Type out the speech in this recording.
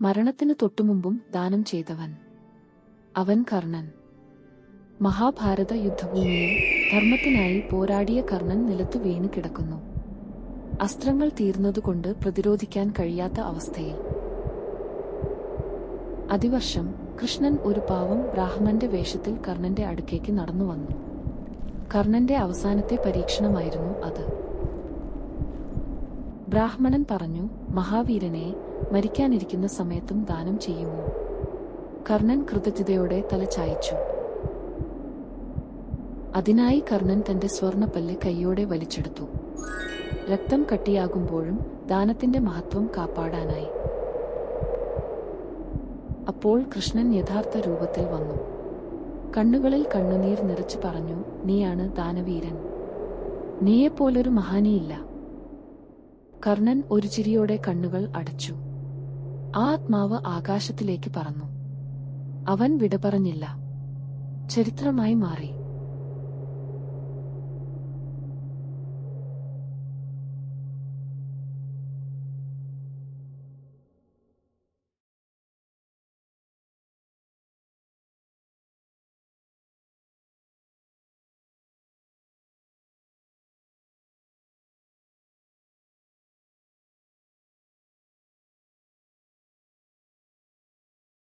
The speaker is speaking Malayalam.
മരണത്തിനു തൊട്ടുമുമ്പും ദാനം ചെയ്തവൻ. അവൻ കർണൻ. മഹാഭാരത യുദ്ധഭൂമിയിൽ ധർമ്മത്തിനായി പോരാടിയ കർണൻ നിലത്തു വീണു കിടക്കുന്നു. അസ്ത്രങ്ങൾ തീർന്നതുകൊണ്ട് പ്രതിരോധിക്കാൻ കഴിയാത്ത അവസ്ഥയിൽ. അതിവർഷം കൃഷ്ണൻ ഒരു പാവം ബ്രാഹ്മന്റെ വേഷത്തിൽ കർണന്റെ അടുക്കേക്ക് നടന്നു വന്നു. കർണന്റെ അവസാനത്തെ പരീക്ഷണമായിരുന്നു അത്. ബ്രാഹ്മണൻ പറഞ്ഞു മഹാവീരനെ മരിക്കാനിരിക്കുന്ന സമയത്തും ദാനം ചെയ്യുമോ? കർണൻ കൃതജ്ഞതയോടെ തല ചായച്ചു. അതിനായി കർണൻ തന്റെ സ്വർണപ്പല്ല് കൈയോടെ വലിച്ചെടുത്തു. രക്തം കട്ടിയാകുമ്പോഴും ദാനത്തിന്റെ മഹത്വം കാപ്പാടാനായി. അപ്പോൾ കൃഷ്ണൻ യഥാർത്ഥ രൂപത്തിൽ വന്നു. കണ്ണുകളിൽ കണ്ണുനീർ നിറച്ചു പറഞ്ഞു നീയാണ് ദാനവീരൻ. നീയെപ്പോലൊരു മഹാനിയില്ല. കർണൻ ഒരു ചിരിയോടെ കണ്ണുകൾ അടച്ചു. ആത്മാവ് ആകാശത്തിലേക്ക് പറന്നു. അവൻ വിട പറഞ്ഞില്ല ചരിത്രമായി മാറി.